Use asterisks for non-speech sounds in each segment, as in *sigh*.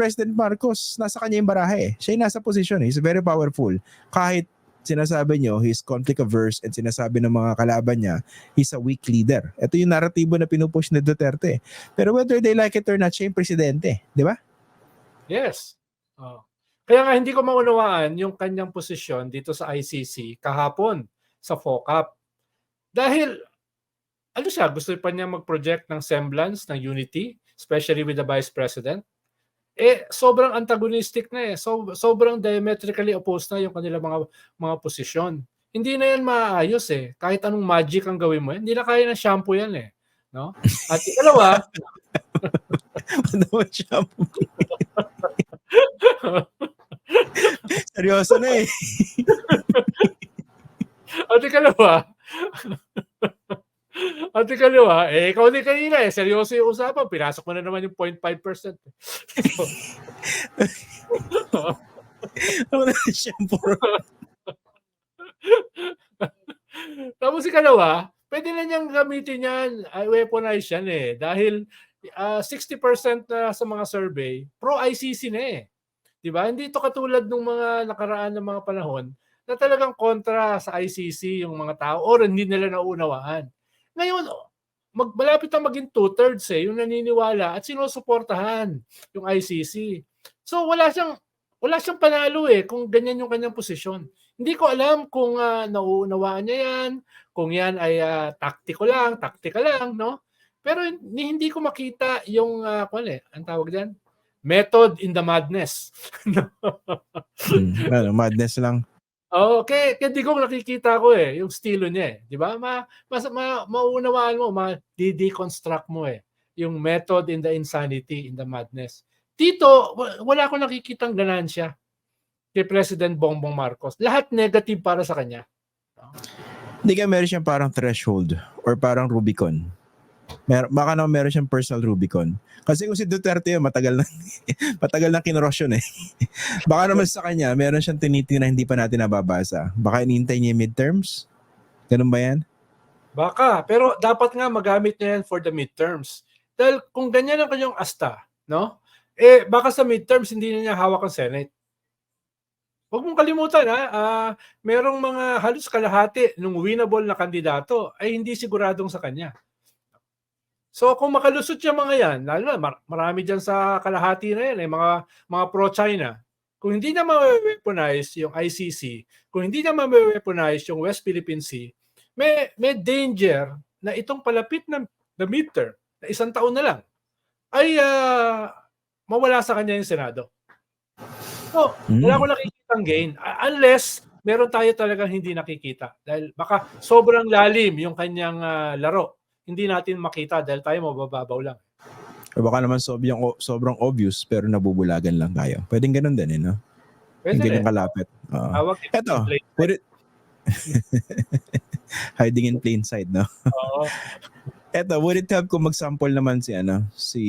President Marcos, nasa kanya yung barahe eh. Siya yung nasa posisyon eh. He's very powerful. Kahit sinasabi nyo, he's conflict averse and sinasabi ng mga kalaban niya, he's a weak leader. Ito yung narratibo na pinupush ni Duterte. Pero whether they like it or not, siya yung presidente. Di ba? Yes. Oh. Kaya nga hindi ko maunawaan yung kanyang posisyon dito sa ICC kahapon sa FOCAP. Dahil ano siya, gusto pa niya mag-project ng semblance ng unity, especially with the Vice President. Eh, sobrang antagonistic na eh. So, sobrang diametrically opposed na yung kanilang mga, mga posisyon. Hindi na yan maayos eh. Kahit anong magic ang gawin mo, hindi na kaya ng shampoo yan eh. No? At ikalawa, Ano ba siya? Seryoso na eh. At ikalawa, at ikalawa, eh, ikaw din kanina eh, seryoso yung usapan, pinasok mo na naman yung 0.5%. So, Ano na siya? Tapos ikalawa, pwede na niyang gamitin yan, ay weaponize yan eh. Dahil ah, 60% na sa mga survey, pro-ICC na eh. Di ba? Hindi ito katulad ng mga nakaraan ng mga panahon na talagang kontra sa ICC yung mga tao or hindi nila naunawaan. Ngayon, mag, malapit na maging two-thirds eh, yung naniniwala at sinusuportahan yung ICC. So wala siyang wala siyang panalo eh kung ganyan yung kanyang posisyon. Hindi ko alam kung uh, nauunawaan niya yan, kung yan ay uh, taktiko lang, taktika lang, no? Pero hindi ko makita yung, uh, kung ano eh, ang tawag diyan? Method in the madness. *laughs* hmm, ano, madness lang. Oo, kaya, kaya di ko nakikita ko eh, yung estilo niya eh. Di ba? Ma, mas, ma, maunawaan mo, ma-deconstruct mo eh. Yung method in the insanity, in the madness. Dito, wala akong nakikitang ganansya kay President Bongbong Marcos. Lahat negative para sa kanya. Hindi ka meron siyang parang threshold or parang Rubicon. Mer baka naman meron siyang personal Rubicon. Kasi kung si Duterte yun, matagal na, *laughs* matagal na kinuros yun eh. *laughs* baka naman sa kanya, meron siyang tinitingnan na hindi pa natin nababasa. Baka inintay niya yung midterms? Ganun ba yan? Baka. Pero dapat nga magamit niya yan for the midterms. Dahil kung ganyan ang kanyang asta, no? Eh, baka sa midterms hindi na niya hawak ang Senate. Huwag mong kalimutan ha, uh, merong mga halos kalahati nung winnable na kandidato ay hindi siguradong sa kanya. So kung makalusot yung mga yan, lalo na marami dyan sa kalahati na yan, eh, mga, mga pro-China, kung hindi na ma-weaponize yung ICC, kung hindi na ma-weaponize yung West Philippine Sea, may, may danger na itong palapit na, na midterm, na isang taon na lang, ay uh, mawala sa kanya yung Senado. So, mm. wala ko nakikitang gain. Unless, meron tayo talagang hindi nakikita. Dahil baka sobrang lalim yung kanyang uh, laro. Hindi natin makita dahil tayo mabababaw lang. O baka naman sobrang, sobrang obvious pero nabubulagan lang tayo. Pwedeng ganun din eh, no? Pwede Hindi kalapit. Uh, Eto, pwede... *laughs* hiding in plain sight, no? Oo. Eto, would it help kung mag-sample naman si ano, si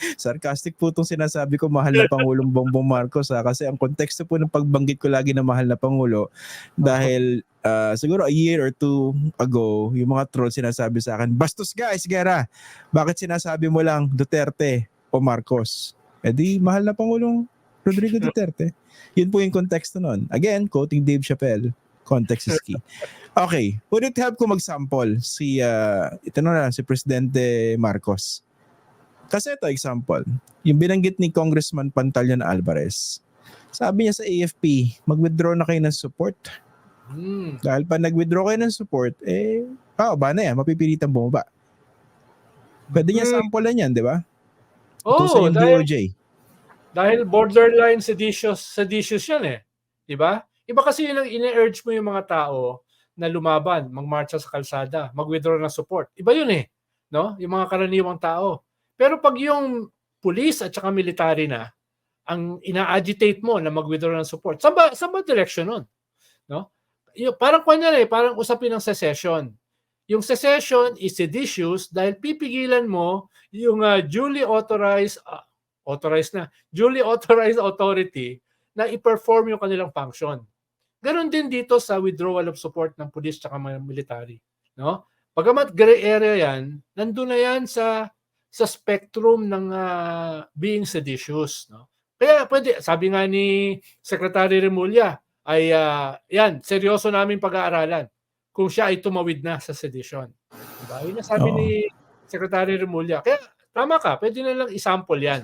*laughs* Sarcastic po itong sinasabi ko, mahal na Pangulong Bongbong Marcos ha? kasi ang konteksto po ng pagbanggit ko lagi na mahal na Pangulo dahil uh, siguro a year or two ago, yung mga troll sinasabi sa akin, bastos guys, gera, bakit sinasabi mo lang Duterte o Marcos? Di, mahal na Pangulong Rodrigo Duterte. Yun po yung konteksto nun. Again, quoting Dave Chappelle, context is key. Okay, would it help kung mag-sample si, uh, ito na lang, si Presidente Marcos? Kasi ito example, yung binanggit ni Congressman Pantaleon Alvarez, sabi niya sa AFP, mag-withdraw na kayo ng support. Hmm. Dahil pa nag-withdraw kayo ng support, eh, ah, ba na yan, mapipilitan bumaba. Pwede niya hmm. sample yan, di ba? Oo, oh, dahil, DOJ. dahil borderline seditious, seditious yan eh. Di ba? Iba kasi yung ine-urge mo yung mga tao na lumaban, magmarcha sa kalsada, mag-withdraw ng support. Iba yun eh. No? Yung mga karaniwang tao. Pero pag yung police at saka military na, ang ina-agitate mo na mag-withdraw ng support, saan ba, saan ba direction nun? No? Yung, parang kanya eh, parang usapin ng secession. Yung secession is seditious dahil pipigilan mo yung uh, duly authorized, uh, authorized na, duly authorized authority na i-perform yung kanilang function. Ganon din dito sa withdrawal of support ng police at mga military. No? Pagamat gray area yan, nandun na yan sa sa spectrum ng ah, being seditious. No? Kaya pwede, sabi nga ni Secretary Remulla, ay ah, yan, seryoso namin pag-aaralan kung siya ay tumawid na sa sedition. Diba? Yun ang sabi Oo. ni Secretary Remulla. Kaya tama ka, pwede na lang isample yan.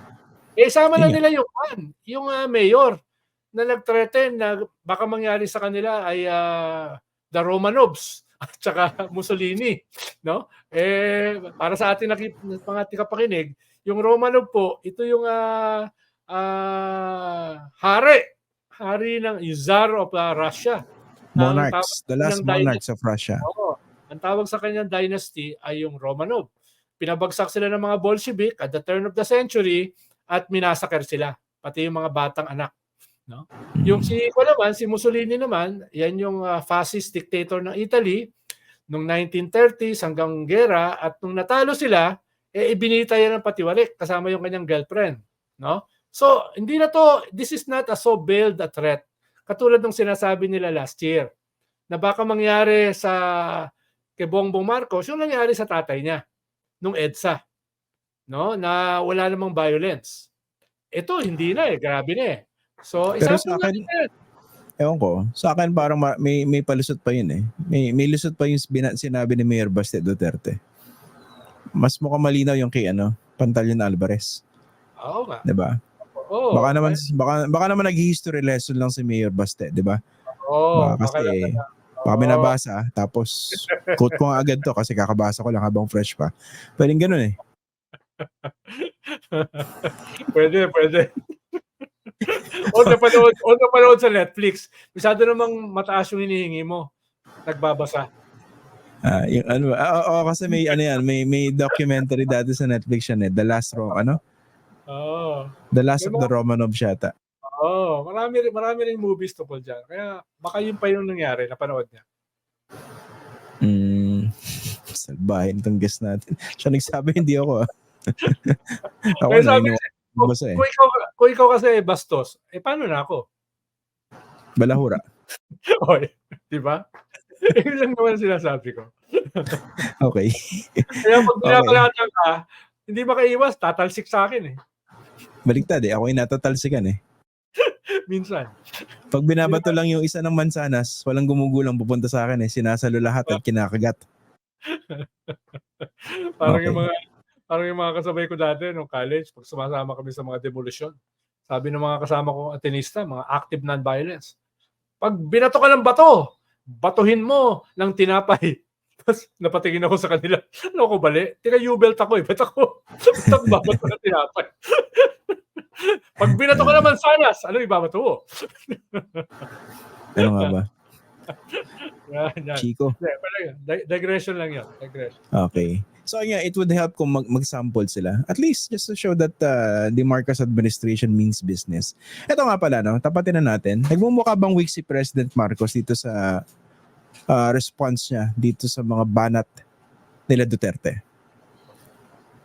Eh, isama na nila yung kan, yung ah, mayor na nag-threaten na baka mangyari sa kanila ay ah, the Romanovs at saka Mussolini, no? Eh para sa ating nakip, mga tikapakinig, yung Romanov po, ito yung ah, ah, hari, hari ng yung Tsar of ah, Russia. Monarchs, the last ng dynasty. monarchs of Russia. Oo. Ang tawag sa kanyang dynasty ay yung Romanov. Pinabagsak sila ng mga Bolshevik at the turn of the century at minasaker sila, pati yung mga batang anak. Yung si ko naman, si Mussolini naman, yan yung ah, fascist dictator ng Italy noong 1930s hanggang gera at nung natalo sila, eh ibinita yan ng patiwalik kasama yung kanyang girlfriend, no? So, hindi na to, this is not a so veiled a threat. Katulad ng sinasabi nila last year na baka mangyari sa kay Bongbong Marcos yung nangyari sa tatay niya nung EDSA, no? Na wala namang violence. Ito hindi na eh, grabe na eh. So, Pero isa sa akin, yan. Ewan ko, sa akin parang ma- may, may palusot pa yun eh. May, may lusot pa yung sinabi ni Mayor Baste Duterte. Mas mukhang malinaw yung kay ano, Pantaleon Alvarez. Oo nga. 'di ba? Oo. Baka naman baka baka naman nag-history lesson lang si Mayor Baste, 'di ba? Oo, Baka kasi lang- baka Oo. binabasa tapos quote ko nga agad to kasi kakabasa ko lang habang fresh pa. Pwedeng ganun eh. *laughs* pwede, pwede. O napanood, o napanood sa Netflix. Masyado namang mataas yung hinihingi mo. Nagbabasa. Ah, yung ano, ah, oo, kasi may ano yan, may may documentary dati sa Netflix yan eh, The Last Ro, ano? Oo. The Last of the Romanov yata. Oo. Marami, rin- marami rin movies tungkol dyan. Kaya baka yun pa yung nangyari, napanood niya. Mm, *laughs* salbahin itong guest natin. Siya nagsabi, hindi ako ah. *laughs* ako Kaya na sabi basa eh. Kung ikaw, kung ikaw kasi bastos, eh paano na ako? Balahura. *laughs* Oy, di ba? *laughs* Yun lang naman ang sinasabi ko. *laughs* Okay. Kaya pag Okay. binabalatan ka, hindi makaiwas, tatalsik sa akin eh. Baliktad eh. Ako yung natatalsikan eh. Minsan. Pag binabato lang yung isa ng mansanas, walang gumugulang pupunta sa akin eh. Sinasalo lahat at kinakagat. Parang Okay. yung mga parang yung mga kasabay ko dati nung college, pag sumasama kami sa mga demolition. Sabi ng mga kasama kong atenista, mga active non-violence. Pag binato ka ng bato, batuhin mo ng tinapay. *laughs* Tapos napatingin ako sa kanila. Ano ko bali? Tika U-belt ako eh. Ba't ako? *laughs* Ba't babato ng tinapay? *laughs* Pag binato ka naman sanas, ano ibabato mo? Ano nga ba? Yan, yan. Chico. Di- digression lang yun. Digression. Okay. So yeah, it would help kung mag- mag-sample sila. At least just to show that uh, the Marcos administration means business. Ito nga pala, no? tapatin na natin. Nagmumukha bang weak si President Marcos dito sa uh, response niya dito sa mga banat nila Duterte?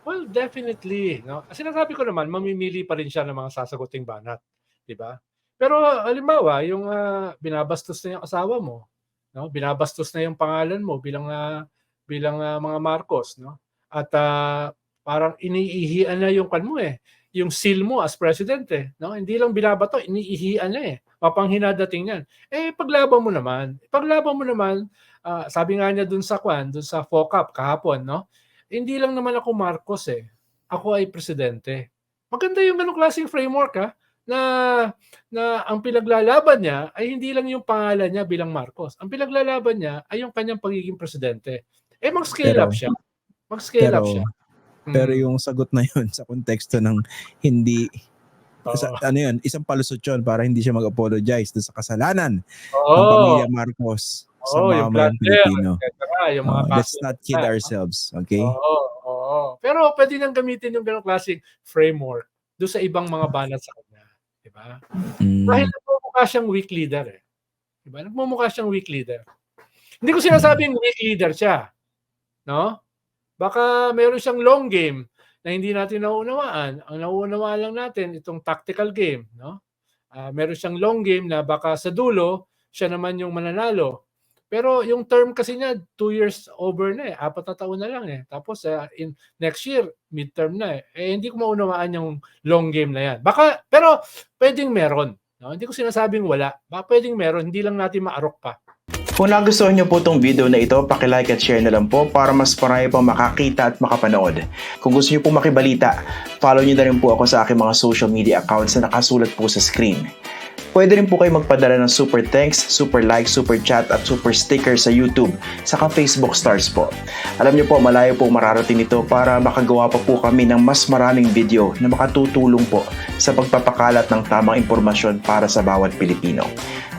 Well, definitely. No? Sinasabi ko naman, mamimili pa rin siya ng mga sasaguting banat. Di ba? Pero halimbawa, yung ah, binabastos na yung asawa mo, no? binabastos na yung pangalan mo bilang ah, bilang ah, mga Marcos, no? At ah, parang iniihian na yung kan mo eh, yung seal mo as president eh, no? Hindi lang binabato, iniihian na eh. Mapanghina dating yan. Eh paglaban mo naman, paglaban mo naman, ah, sabi nga niya dun sa kwan, dun sa FOCAP kahapon, no? hindi lang naman ako Marcos eh. Ako ay presidente. Maganda yung ganong klaseng framework ha, na na ang pinaglalaban niya ay hindi lang yung pangalan niya bilang Marcos. Ang pinaglalaban niya ay yung kanyang pagiging presidente. Eh mag-scale Pero- up siya. Mag-scale up Pero, siya. Mm. pero yung sagot na yun sa konteksto ng hindi Oo. sa, ano yun, isang palusot yun para hindi siya mag-apologize doon sa kasalanan ng Oo. pamilya Marcos sa Oo, mamayang plunder, Pilipino. cetera, yung mga Uh, let's not kid Ah, ourselves, okay? Oo, oo. Pero pwede nang gamitin yung ganong klaseng framework do sa ibang mga banat sa kanya. Di ba? Mm, Dahil nagmumukha siyang weak leader eh. Diba? Nagmumukha siyang weak leader. Hindi ko sinasabing weak leader siya. No? Baka meron siyang long game na hindi natin nauunawaan. Ang nauunawaan lang natin itong tactical game, no? Ah, meron siyang long game na baka sa dulo siya naman yung mananalo. Pero yung term kasi niya, two years over na eh. Apat na taon na lang eh. Tapos uh, in next year, midterm na eh. Eh, hindi ko maunawaan yung long game na yan. Baka, pero pwedeng meron. No? Hindi ko sinasabing wala. Baka pwedeng meron. Hindi lang natin maarok pa. Kung nagustuhan niyo po itong video na ito, like at share na lang po para mas marami pang makakita at makapanood. Kung gusto niyo po makibalita, follow niyo na rin po ako sa aking mga social media accounts na nakasulat po sa screen. Pwede rin po kayo magpadala ng super thanks, super like, super chat at super sticker sa YouTube, saka Facebook stars po. Alam niyo po, malayo po mararating ito para makagawa pa po kami ng mas maraming video na makatutulong po sa pagpapakalat ng tamang impormasyon para sa bawat Pilipino.